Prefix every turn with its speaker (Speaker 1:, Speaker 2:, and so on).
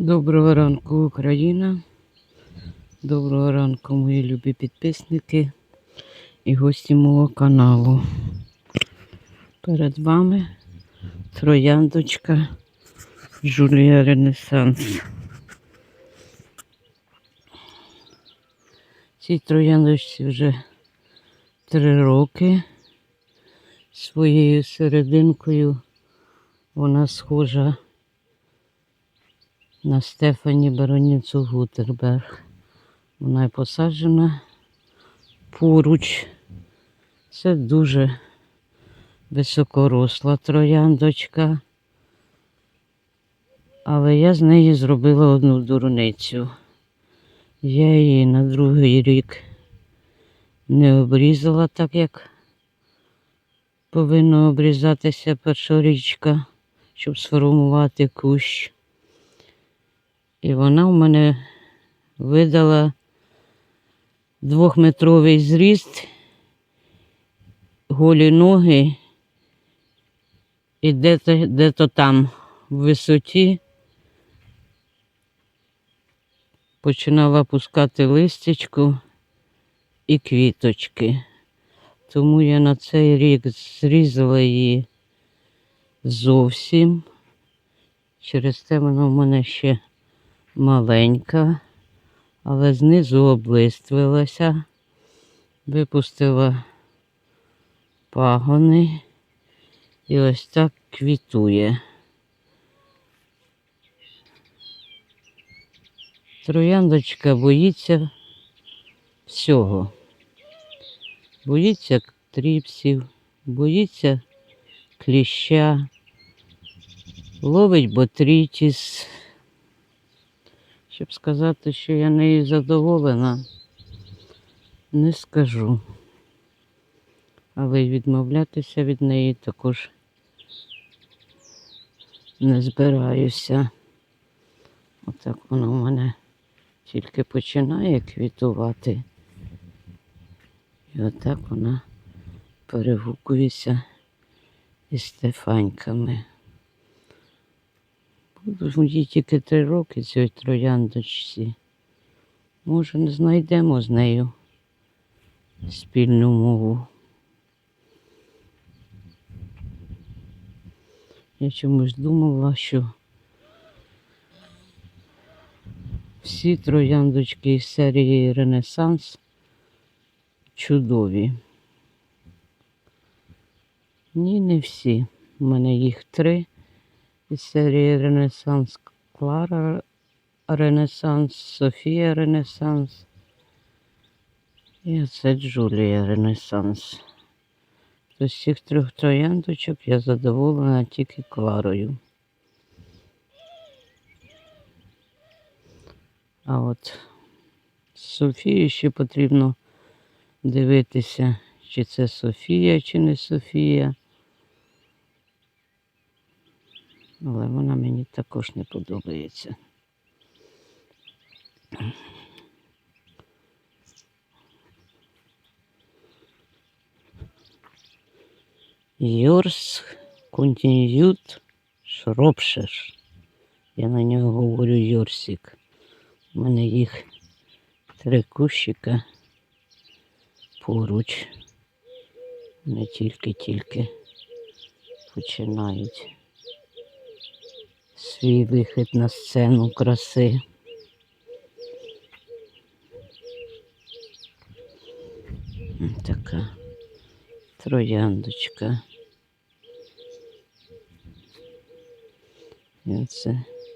Speaker 1: Доброго ранку, Україна. Доброго ранку, мої любі підписники і гості мого каналу. Перед вами трояндочка Джулія Ренесанс. Цій трояндочці вже три роки. Своєю серединкою вона схожа на Стефані Бароніцу Гутерберг. Вона посаджена поруч. Це дуже високоросла трояндочка. Але я з неї зробила одну дурницю. Я її на другий рік не обрізала так, як повинна обрізатися першорічка, щоб сформувати кущ. І вона в мене видала двохметровий зріст, голі ноги і де-то, де-то там в висоті починала пускати листячку і квіточки. Тому я на цей рік зрізала її зовсім. Через те вона в мене ще маленька, але знизу облиствилася, випустила пагони і ось так квітує. Трояндочка боїться всього. Боїться тріпсів, боїться кліща, ловить ботрітіс. Щоб сказати, що я нею задоволена, не скажу. Але й відмовлятися від неї також не збираюся. Отак вона в мене тільки починає квітувати. І отак вона перегукується із стефаньками. Їй тільки три роки цій трояндочці. Може, не знайдемо з нею спільну мову. Я чомусь думала, що всі трояндочки із серії Ренесанс чудові. Ні, не всі. У мене їх три із серії Ренесанс Клара Ренесанс, Софія Ренесанс. І це Джулія Ренесанс. З усіх трьох трояндочок я задоволена тільки Кларою. А от Софію ще потрібно дивитися, чи це Софія, чи не Софія. Але вона мені також не подобається. Йорс Continued Shropshire. Я на нього говорю Йорсик. У мене їх три кущика поруч. Не тільки-тільки починають свій вихід на сцену краси. Така трояндочка. І оце